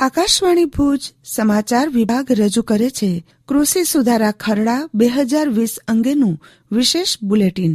આકાશવાણી ભુજ સમાચાર વિભાગ રજૂ કરે છે, કૃષિ સુધારા ખરડા બે હજાર વીસ અંગેનું વિશેષ બુલેટિન.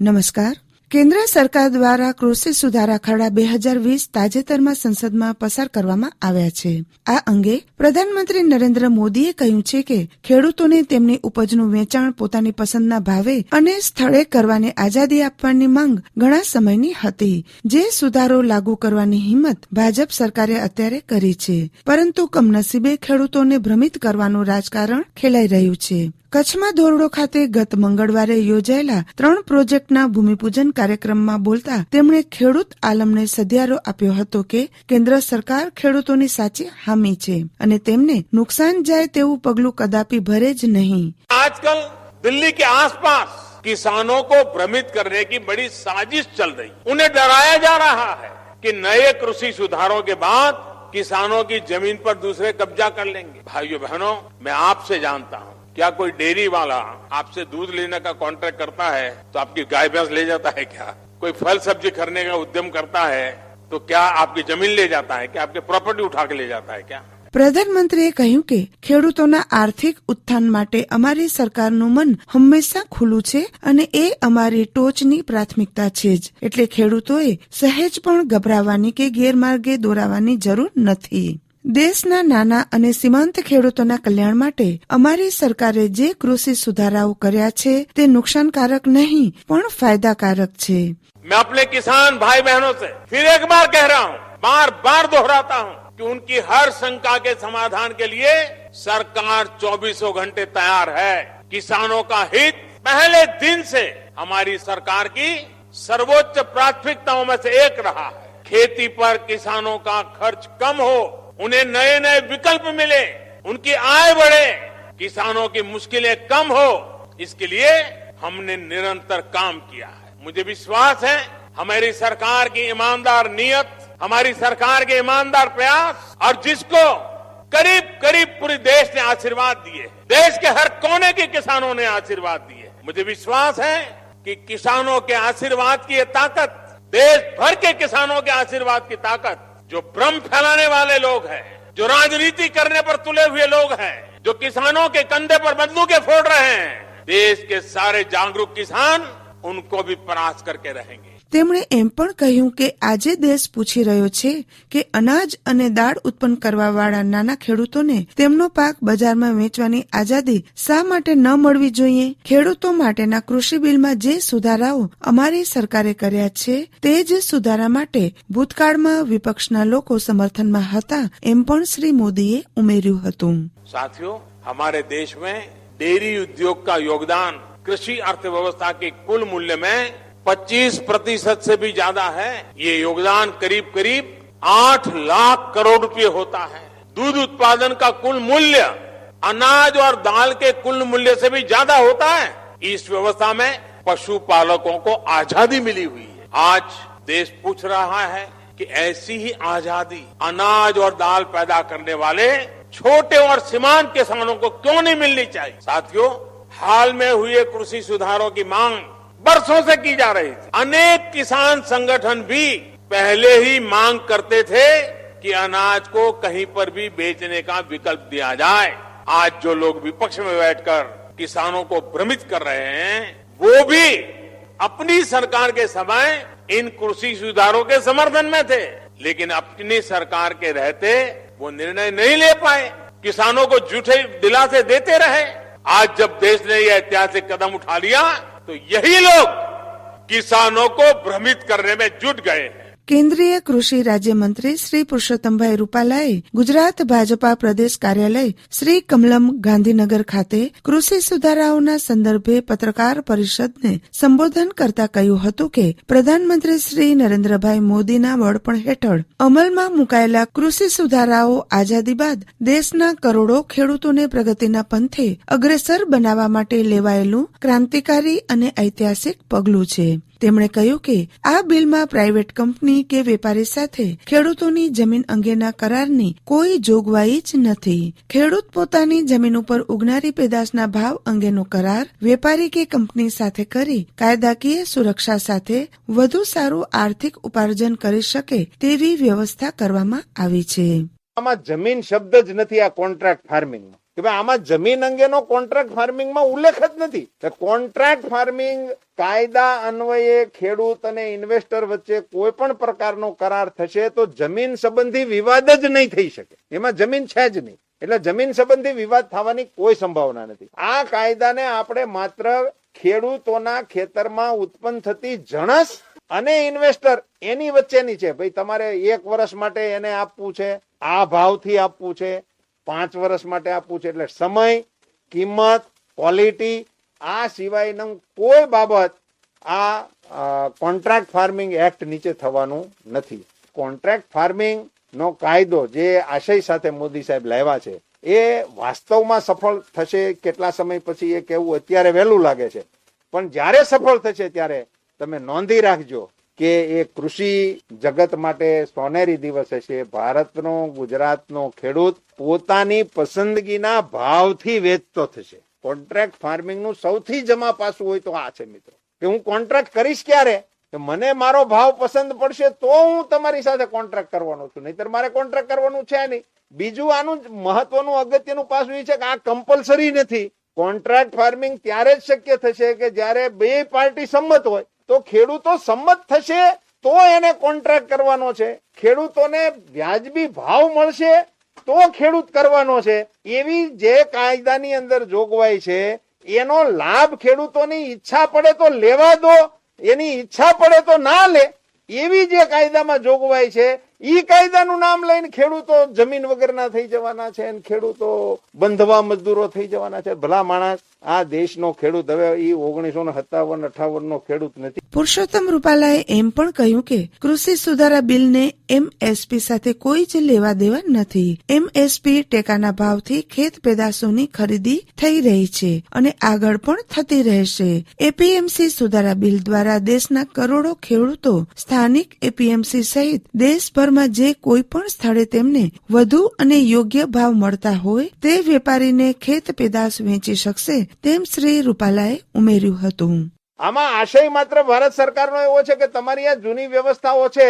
નમસ્કાર. કેન્દ્ર સરકાર દ્વારા કૃષિ સુધારા ખરડા બે હજાર વીસ તાજેતરમાં સંસદમાં પસાર કરવામાં આવ્યા છે. આ અંગે પ્રધાનમંત્રી નરેન્દ્ર મોદીએ કહ્યું છે કે ખેડૂતોને તેમની ઉપજનું વેચાણ પોતાની પસંદના ભાવે અને સ્થળે કરવાની આઝાદી આપવાની માંગ ઘણા સમયની હતી. જે સુધારો લાગુ કરવાની હિંમત ભાજપ સરકારે અત્યારે કરી છે. પરંતુ કમનસીબે ખેડૂતોને ભ્રમિત કરવાનું રાજકારણ ખેલાઈ રહ્યું છે. કચ્છમાં ધોરડો ખાતે ગત મંગળવારે યોજાયેલા ત્રણ પ્રોજેક્ટના ભૂમિપૂજન કાર્યક્રમમાં બોલતા તેમણે ખેડૂત આલમને સધિયારો આપ્યો હતો કે કેન્દ્ર સરકાર ખેડૂતોની સાચી હામી છે અને તેમને નુકસાન જાય તેવું પગલું કદાપી ભરે જ નહીં आजकल दिल्ली के आसपास किसानों को भ्रमित करने की बड़ी साजिश चल रही उन्हें डराया जा रहा है कि नए कृषि सुधारों के बाद किसानों की जमीन पर दूसरे कब्जा कर लेंगे भाइयों बहनों मैं आपसे जानता हूँ क्या कोई डेयरी वाला आपसे दूध लेने का कॉन्ट्रैक्ट करता है तो आपकी गाय भैंस ले जाता है क्या कोई फल सब्जी खरीदने का उद्यम करता है तो क्या आपकी जमीन ले जाता है क्या आपकी प्रॉपर्टी उठा के ले जाता है क्या પ્રધાનમંત્રીએ કહ્યું કે ખેડૂતોના આર્થિક ઉત્થાન માટે અમારી સરકારનું મન હંમેશા ખુલ્લું છે અને એ અમારી ટોચની પ્રાથમિકતા છે જ એટલે ખેડૂતોએ સહેજ પણ ગભરાવાની કે ગેરમાર્ગે દોરાવાની જરૂર નથી દેશના નાના અને સીમાંત ખેડૂતોના કલ્યાણ માટે અમારી સરકારે જે કૃષિ સુધારાઓ કર્યા છે તે નુકસાનકારક નહીં પણ ફાયદાકારક છે मैं अपने किसान भाई बहनों से फिर एक बार कह रहा हूँ बार बार दोहराता हूँ कि उनकी हर शंका के समाधान के लिए सरकार चौबीसों घंटे तैयार है किसानों का हित पहले दिन से हमारी सरकार की सर्वोच्च प्राथमिकताओं में से एक रहा है खेती पर किसानों का खर्च कम हो उन्हें नए नए विकल्प मिले, उनकी आय बढ़े, किसानों की मुश्किलें कम हो, इसके लिए हमने निरंतर काम किया है। मुझे विश्वास है, हमारी सरकार की ईमानदार नीयत, हमारी सरकार के ईमानदार प्रयास और जिसको करीब करीब पूरे देश ने आशीर्वाद दिए देश के हर कोने के किसानों ने आशीर्वाद दिए मुझे विश्वास है कि किसानों के आशीर्वाद की ये ताकत, देश भर के किसानों के आशीर्वाद की ताकत जो भ्रम फैलाने वाले लोग हैं, जो राजनीति करने पर तुले हुए लोग हैं, जो किसानों के कंधे पर बंदूकें फोड़ रहे हैं, देश के सारे जागरूक किसान उनको भी परास्त करके रहेंगे। તેમણે એમ પણ કહ્યું કે આજે દેશ પૂછી રહ્યો છે કે અનાજ અને દાળ ઉત્પન્ન કરવા વાળા નાના ખેડૂતોને તેમનો પાક બજારમાં વેચવાની આઝાદી શા માટે ન મળવી જોઈએ ખેડૂતો માટેના કૃષિ બિલમાં જે સુધારાઓ અમારી સરકારે કર્યા છે તે જ સુધારા માટે ભૂતકાળમાં વિપક્ષના લોકો સમર્થનમાં હતા એમ પણ શ્રી મોદીએ ઉમેર્યું હતું साथियों हमारे देश में डेयरी उद्योग का योगदान कृषि अर्थव्यवस्था के कुल मूल्य में 25 प्रतिशत से भी ज़्यादा है। ये योगदान करीब करीब 8 लाख करोड़ रुपए होता है। दूध उत्पादन का कुल मूल्य, अनाज और दाल के कुल मूल्य से भी ज़्यादा होता है। इस व्यवस्था में पशुपालकों को आज़ादी मिली हुई है। आज देश पूछ रहा है कि ऐसी ही आज़ादी अनाज और दाल पैदा करने वाले छोटे और सीमांत किसानों को क्यों नहीं मिलनी चाहिए? साथियों, हाल में हुए कृषि सुधारों की मांग बरसों से की जा रही थी। अनेक किसान संगठन भी पहले ही मांग करते थे कि अनाज को कहीं पर भी बेचने का विकल्प दिया जाए। आज जो लोग विपक्ष में बैठकर किसानों को भ्रमित कर रहे हैं, वो भी अपनी सरकार के समय इन कृषि सुधारों के समर्थन में थे। लेकिन अपनी सरकार के रहते वो निर्णय नहीं ले पाए। किसानों को झूठे दिलासे देते रहे। आज जब देश ने यह ऐतिहासिक कदम उठा लिया तो यही लोग किसानों को भ्रमित करने में जुट गए हैं કેન્દ્રીય કૃષિ રાજ્યમંત્રી શ્રી પુરૂષોત્તમભાઈ રૂપાલાએ ગુજરાત ભાજપા પ્રદેશ કાર્યાલય શ્રી કમલમ ગાંધીનગર ખાતે કૃષિ સુધારાઓના સંદર્ભે પત્રકાર પરિષદને સંબોધન કરતા કહ્યું હતું કે પ્રધાનમંત્રી શ્રી નરેન્દ્રભાઈ મોદીના વડપણ હેઠળ અમલમાં મુકાયેલા કૃષિ સુધારાઓ આઝાદી બાદ દેશના કરોડો ખેડૂતોને પ્રગતિના પંથે અગ્રેસર બનાવવા માટે લેવાયેલું ક્રાંતિકારી અને ઐતિહાસિક પગલું છે. તેમણે કહ્યું કે આ બિલમાં પ્રાઇવેટ કંપની કે વેપારી સાથે ખેડૂતોની જમીન અંગેના કરારની કોઈ જોગવાઈ જ નથી. ખેડૂત પોતાની જમીન ઉપર ઉગનારી પેદાશના ભાવ અંગેનો કરાર વેપારી કે કંપની સાથે કરી કાયદાકીય સુરક્ષા સાથે વધુ સારું આર્થિક ઉપાર્જન કરી શકે તેવી વ્યવસ્થા કરવામાં આવી છે. આમાં જમીન શબ્દ જ નથી આ કોન્ટ્રાક્ટ ફાર્મિંગમાં. કે ભાઈ, આમાં જમીન અંગેનો કોન્ટ્રાક્ટ ફાર્મિંગમાં ઉલ્લેખ જ નથી. કોન્ટ્રાક્ટ ફાર્મિંગ કાયદા અન્વયે ખેડૂત અને ઇન્વેસ્ટર વચ્ચે કોઈ પણ પ્રકારનો કરાર થશે તો જમીન સંબંધી વિવાદ જ નહીં થઈ શકે. એમાં જમીન છે જ નહીં. એટલે જમીન સંબંધી વિવાદ થવાની કોઈ સંભાવના નથી. આ કાયદાને આપણે માત્ર ખેડૂતોના ખેતરમાં ઉત્પન્ન થતી જણસ અને ઇન્વેસ્ટર એની વચ્ચેની છે. ભાઈ, તમારે એક વર્ષ માટે એને આપવું છે, આ ભાવથી આપવું છે પાંચ વર્ષ માટે આપવું છે એટલે સમય, કિંમત ક્વોલિટી આ સિવાયનું કોઈ બાબત આ કોન્ટ્રાક્ટ ફાર્મિંગ એક્ટ નીચે થવાનું નથી. કોન્ટ્રાક્ટ ફાર્મિંગ નો કાયદો જે આશય સાથે મોદી સાહેબ લાવ્યા છે, એ વાસ્તવમાં સફળ થશે કેટલા સમય પછી એ કેવું અત્યારે વહેલું લાગે છે. પણ જ્યારે સફળ થશે ત્યારે તમે નોંધી રાખજો કે એ કૃષિ જગત માટે સોનેરી દિવસ હશે. ભારતનો, ગુજરાતનો ખેડૂત પોતાની પસંદગીના ભાવથી વેચતો થશે. કોન્ટ્રાક્ટ ફાર્મિંગનું સૌથી જમા પાસું હોય તો આ છે મિત્રો. કે હું કોન્ટ્રાક્ટ કરીશ ક્યારે? કે મને મારો ભાવ પસંદ પડશે તો હું તમારી સાથે કોન્ટ્રાક્ટ કરવાનો છું. નહીતર મારે કોન્ટ્રાક્ટ કરવાનું છે નહીં. બીજું આનું મહત્વનું, અગત્યનું પાસું એ છે કે આ કમ્પલસરી નથી. કોન્ટ્રાક્ટ ફાર્મિંગ ત્યારે જ શક્ય થશે કે જ્યારે બે પાર્ટી સંમત હોય. તો ખેડૂતો સંમત થશે તો એને કોન્ટ્રાક્ટ કરવાનો છે. ખેડૂતોને વ્યાજબી ભાવ મળશે તો ખેડૂત કરવાનો છે. એવી જે કાયદાની અંદર જોગવાઈ છે, એનો લાભ ખેડૂતોની ઈચ્છા પડે તો લેવા દો, એની ઈચ્છા પડે તો ના લે. એવી જે કાયદામાં જોગવાઈ છે ઈ કાયદાનું નામ લઈને ખેડૂતો જમીન વગરના થઈ જવાના છે ખેડૂતો બંધવા મજદૂરો થઈ જવાના છે. ભલા માણસ, આ દેશનો ખેડૂત, હવે ઈ ઓગણીસો ને સત્તાવન અઠાવન નો ખેડૂત નથી. પુરુષોત્તમ રૂપાલાએ એમ પણ કહ્યું કે કૃષિ સુધારા બિલને એમએસપી સાથે કોઈ જ લેવા દેવા નથી. એમએસપી ટેકાના ભાવથી ખેત પેદાશોની ખરીદી થઈ રહી છે અને આગળ પણ થતી રહેશે. એપીએમસી સુધારા બિલ દ્વારા દેશના કરોડો ખેડૂતો સ્થાનિક એપીએમસી સહિત દેશભરમાં જે કોઈ પણ સ્થળે તેમને વધુ અને યોગ્ય ભાવ મળતા હોય, તે વેપારીને ખેત પેદાશ વેચી શકશે તેમ શ્રી રૂપાલાએ ઉમેર્યું હતું. આમાં આશય માત્ર ભારત સરકારનો એવો છે કે તમારી આ જૂની વ્યવસ્થાઓ છે,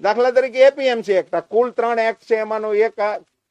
દાખલા તરીકે એપીએમસી એક્ટ કુલ ત્રણ એક્ટ છે, એમાંનો એક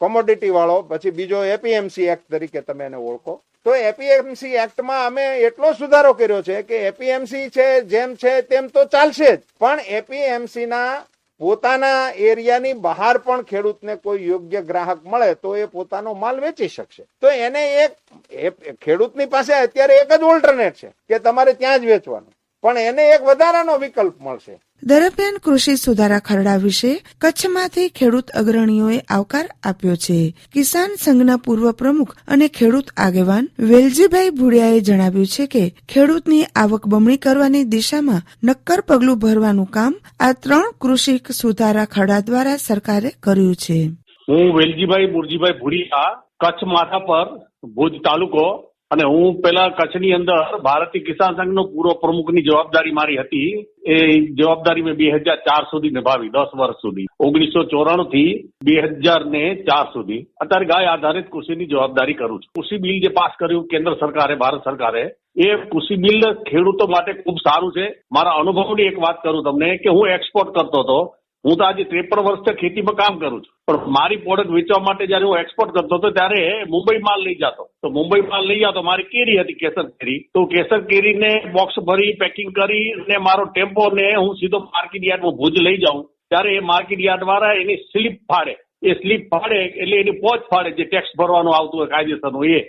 કોમોડિટી વાળો, પછી બીજો એપીએમસી એક્ટ તરીકે તમે એને ઓળખો. તો એપીએમસી એક્ટમાં અમે એટલો સુધારો કર્યો છે કે એપીએમસી છે, જેમ છે તેમ તો ચાલશે જ. પણ એપીએમસી ના પોતાના એરિયાની બહાર પણ ખેડૂતને કોઈ યોગ્ય ગ્રાહક મળે તો એ પોતાનો માલ વેચી શકશે. તો એને એક ખેડૂતની પાસે અત્યારે એક જ ઓલ્ટરનેટ છે કે તમારે ત્યાં જ વેચવાનું. પણ એને એક વધારાનો વિકલ્પ મળશે. દરમિયાન કૃષિ સુધારા ખરડા વિશે કચ્છમાંથી ખેડૂત અગ્રણીઓએ આવકાર આપ્યો છે. કિસાન સંઘના પૂર્વ પ્રમુખ અને ખેડૂત આગેવાન વેલજીભાઈ ભુડિયાએ જણાવ્યું છે કે ખેડૂતની આવક બમણી કરવાની દિશામાં નક્કર પગલું ભરવાનું કામ આ ત્રણ કૃષિ સુધારા ખરડા દ્વારા સરકારે કર્યું છે. હું વેલજીભાઈ ભુડિયા કચ્છ માથા પર ભુજ તાલુકો અને હું પેલા કચ્છની અંદર ભારતીય કિસાન સંઘનો પૂર્વ પ્રમુખની જવાબદારી મારી હતી. એ જવાબદારી મેં બે હજાર ચાર સુધી નિભાવી, દસ વર્ષ સુધી. ઓગણીસો ચોરાણું થી બે હજાર ને ચાર સુધી. અત્યારે ગાય આધારિત કૃષિની જવાબદારી કરું છું. કૃષિ બિલ જે પાસ કર્યું કેન્દ્ર સરકારે, ભારત સરકારે, એ કૃષિ બિલ ખેડૂતો માટે ખૂબ સારું છે. મારા અનુભવની એક વાત કરું તમને કે હું એક્સપોર્ટ કરતો હતો. હું તો આજે ત્રેપન વર્ષથી ખેતીમાં કામ કરું છું. પણ મારી પ્રોડક્ટ વેચવા માટે જયારે હું એક્સપોર્ટ કરતો હતો ત્યારે મુંબઈ માલ લઈ જતો. તો મુંબઈ માલ લઈ જતો, મારી કેરી હતી કેસર કેરી. તો કેસર કેરીને બોક્સ ભરી પેકિંગ કરી ને મારો ટેમ્પો ને હું સીધો માર્કેટ યાર્ડમાં ભુજ લઈ જાઉં. ત્યારે એ માર્કેટ યાર્ડ વાળા એની સ્લીપ ફાડે. એ સ્લીપ ફાડે એટલે એની પોચ ફાડે, જે ટેક્સ ભરવાનું આવતું હોય, કાયદેસરનું એ.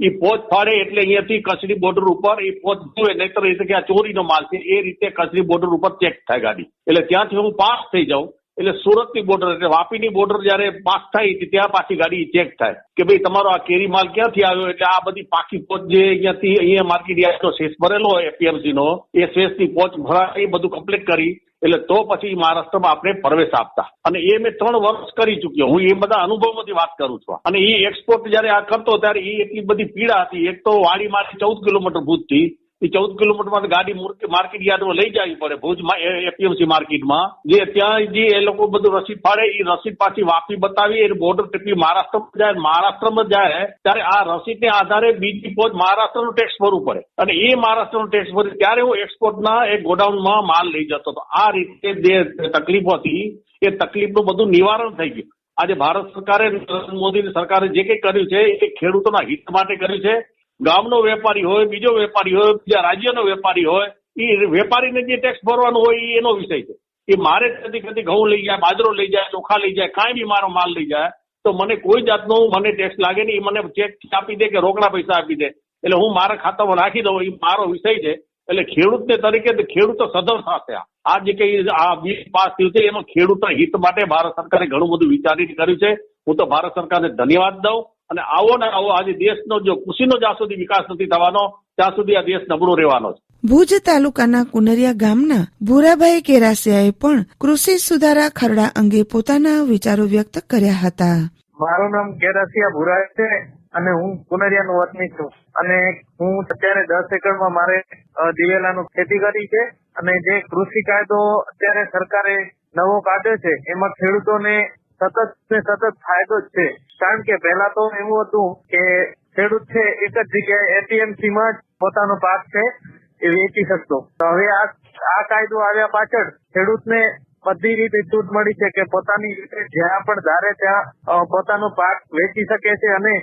એ પોત ફાડે એટલે અહીંયાથી કચરી બોર્ડર ઉપર એ પોત જુએ, નહીતર એ કે આ ચોરીનો માલ છે. એ રીતે કચરી બોર્ડર ઉપર ચેક થાય ગાડી. એટલે ત્યાંથી હું પાસ થઈ જાઉં. એટલે સુરતની બોર્ડર એટલે વાપીની બોર્ડર જયારે પાસ થાય ત્યાં પાછી ગાડી ચેક થાય કે ભાઈ તમારો આ કેરી માલ ક્યાંથી આવ્યો? એટલે આ બધી પાકી પોચ જે અહીંયાથી અહીંયા માર્કેટ યાર્ડનો શેષ ભરેલો હોય એપીએમસી નો, એ શેષની પોચ ભરાય, એ બધું કમ્પ્લીટ કરી, એટલે તો પછી મહારાષ્ટ્રમાં આપણે પ્રવેશ આપતા. અને એ મેં ત્રણ વર્ષ કરી ચૂક્યો. હું એ બધા અનુભવમાંથી વાત કરું છું. અને એ એક્સપોર્ટ જયારે આ કરતો, ત્યારે એ એટલી બધી પીડા હતી. એક તો વાડી મારી ચૌદ કિલોમીટર ભૂજથી એ ચૌદ કિલોમીટરમાં ગાડી માર્કેટ યાર્ડમાં લઈ જવી પડે. ભુજમાં એપીએમસી માર્કેટમાં. જે ત્યાં જે એ લોકો બધું રસીદ ફાડે એ રસીદ પાછી વાપી બતાવી એ બોર્ડર ટીપી મહારાષ્ટ્રમાં જાય મહારાષ્ટ્રમાં જાય, ત્યારે આ રસીદને આધારે બીજી ફોજ મહારાષ્ટ્રનો ટેક્સ ભરવું પડે. અને એ મહારાષ્ટ્રનું ટેક્સ ભરે ત્યારે હું એક્સપોર્ટના એક ગોડાઉનમાં માલ લઈ જતો હતો. આ રીતે જે તકલીફો હતી, એ તકલીફનું બધું નિવારણ થઈ ગયું. આજે ભારત સરકારે, નરેન્દ્ર મોદીની સરકારે જે કંઈ કર્યું છે, એ ખેડૂતોના હિત માટે કર્યું છે. ગામનો વેપારી હોય, બીજો વેપારી હોય, બીજા રાજ્યનો વેપારી હોય, એ વેપારીને જે ટેક્સ ભરવાનો હોય એનો વિષય છે. એ મારે કદી કદી ઘઉં લઈ જાય, બાજરો લઈ જાય, ચોખા લઈ જાય, કાંઈ બી મારો માલ લઈ જાય, તો મને કોઈ જાતનો મને ટેક્સ લાગે નહીં, એ મને ચેક આપી દે કે રોકડા પૈસા આપી દે. એટલે હું મારા ખાતામાં રાખી દઉં, એ મારો વિષય છે. એટલે ખેડૂતને તરીકે ખેડૂતો સદળ સાથે. આ. જે કઈ આ બિલ પાસ થયું છે એમાં ખેડૂતના હિત માટે ભારત સરકારે ઘણું બધું વિચારી કર્યું છે. હું તો ભારત સરકારને ધન્યવાદ દઉં. અને આવો ને આવો આજે દેશનો જો કૃષિનો જ્યાં સુધી વિકાસ નથી થવાનો ત્યાં સુધી આ દેશ નબળો રહેવાનો છે. ભુજ તાલુકાના કુનરિયા ગામના ભૂરાભાઈ કેરાસિયાએ પણ કૃષિ સુધારા ખરડા અંગે પોતાના વિચારો વ્યક્ત કર્યા હતા. મારું નામ કેરાસિયા ભૂરા છે અને હું કુનરિયાનો વતની છું. અને હું અત્યારે દસ એકરમાં મારે દિવેલાનું ખેતી કરી છે અને જે કૃષિ કાયદો અત્યારે સરકારે નવો કાઢ્યો છે એમાં ખેડૂતોને સતત ને સતત ફાયદો જ છે. કારણ કે પહેલા તો એવું હતું કે ખેડૂત છે એક જ જગ્યાએ એપીએમસી માં જ પોતાનો પાક છે એ વેચી શકતો. તો હવે આ આ કાયદો આવ્યા પાછળ ખેડૂતને બધી રીતે છૂટ મળી છે કે પોતાની રીતે જ્યાં પણ ધારે ત્યાં પોતાનો પાક વેચી શકે છે અને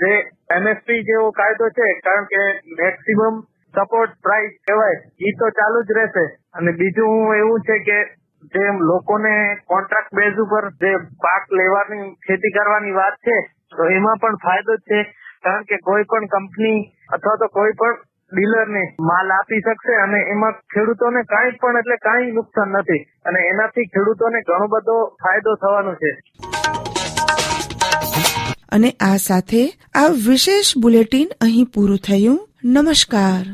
જે એમએસપી જેવો કાયદો છે, કારણ કે મેક્સિમમ સપોર્ટ પ્રાઇસ કહેવાય એ તો ચાલુ જ રહેશે. અને બીજું એવું છે કે જે લોકોને કોન્ટ્રાક્ટ બેઝ ઉપર જે પાક લેવાની, ખેતી કરવાની વાત છે, તો એમાં પણ ફાયદો છે. કારણ કે કોઈ પણ કંપની અથવા તો કોઈ પણ ડીલરને માલ આપી શકશે અને એમાં ખેડૂતોને કાંઈ પણ એટલે કાંઈ નુકસાન નથી. અને એનાથી ખેડૂતોને ઘણો બધો ફાયદો થવાનો છે. અને આ સાથે આ વિશેષ બુલેટિન અહીં પૂરું થયું. નમસ્કાર.